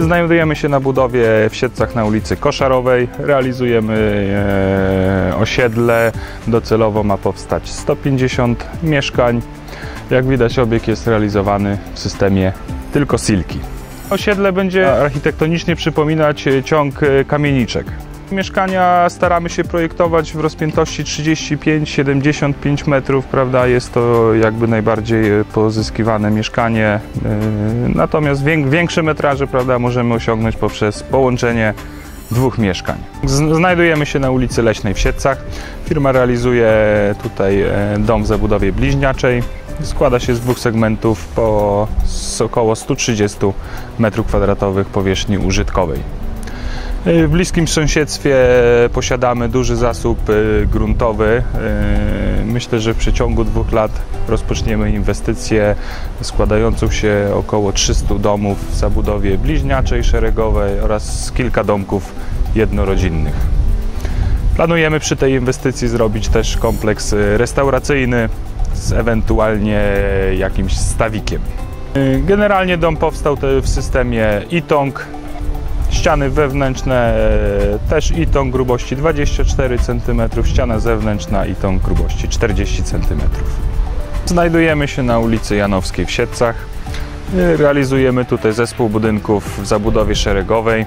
Znajdujemy się na budowie w Siedcach na ulicy Koszarowej. Realizujemy e, osiedle. Docelowo ma powstać 150 mieszkań. Jak widać obiekt jest realizowany w systemie tylko silki. Osiedle będzie architektonicznie przypominać e, ciąg e, kamieniczek. Mieszkania staramy się projektować w rozpiętości 35-75 metrów, prawda? Jest to jakby najbardziej pozyskiwane mieszkanie. E, Natomiast wię- większe metraże, prawda, możemy osiągnąć poprzez połączenie dwóch mieszkań. Znajdujemy się na ulicy Leśnej w Siedcach. Firma realizuje tutaj e, dom w zabudowie bliźniaczej. Składa się z dwóch segmentów po około 130 m2 powierzchni użytkowej. W bliskim sąsiedztwie posiadamy duży zasób y, gruntowy. Y, Myślę, że w przeciągu dwóch lat rozpoczniemy inwestycję składającą się około 300 domów w zabudowie bliźniaczej, szeregowej oraz kilka domków jednorodzinnych. Planujemy przy tej inwestycji zrobić też kompleks y, restauracyjny z ewentualnie jakimś stawikiem. Y, Generalnie dom powstał w systemie ITONG, Ściany wewnętrzne e, też itong grubości 24 cm, ściana zewnętrzna itong grubości 40 cm. Znajdujemy się na ulicy Janowskiej w Siedcach. E, Realizujemy tutaj zespół budynków w zabudowie szeregowej. E,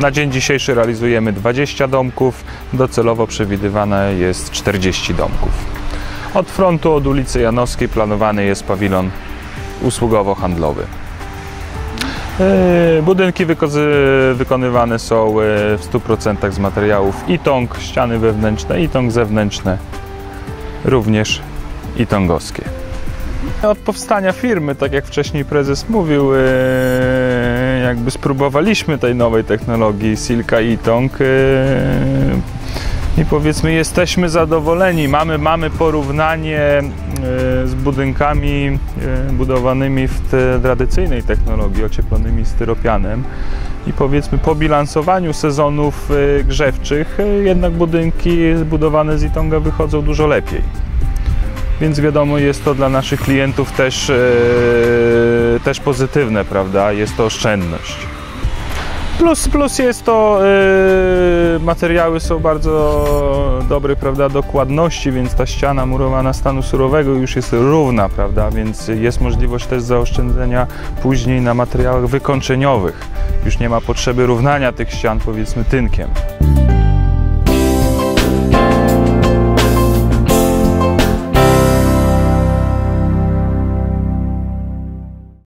Na dzień dzisiejszy realizujemy 20 domków, docelowo przewidywane jest 40 domków. Od frontu, od ulicy Janowskiej planowany jest pawilon usługowo-handlowy. E, Budynki wykonywane są e, w 100% z materiałów itong, ściany wewnętrzne, itong zewnętrzne, również itongowskie. Od powstania firmy, tak jak wcześniej prezes mówił, e, jakby spróbowaliśmy tej nowej technologii Silka Itong i powiedzmy jesteśmy zadowoleni. Mamy, mamy porównanie e, z budynkami e, budowanymi w tradycyjnej technologii, ocieplonymi styropianem. I powiedzmy po bilansowaniu sezonów e, grzewczych jednak budynki zbudowane z Itonga wychodzą dużo lepiej. Więc wiadomo, jest to dla naszych klientów też, też pozytywne, prawda? Jest to oszczędność. Plus, plus jest to, e, materiały są bardzo dobre, prawda, dokładności, więc ta ściana murowana stanu surowego już jest równa, prawda, więc jest możliwość też zaoszczędzenia później na materiałach wykończeniowych. Już nie ma potrzeby równania tych ścian, powiedzmy, tynkiem.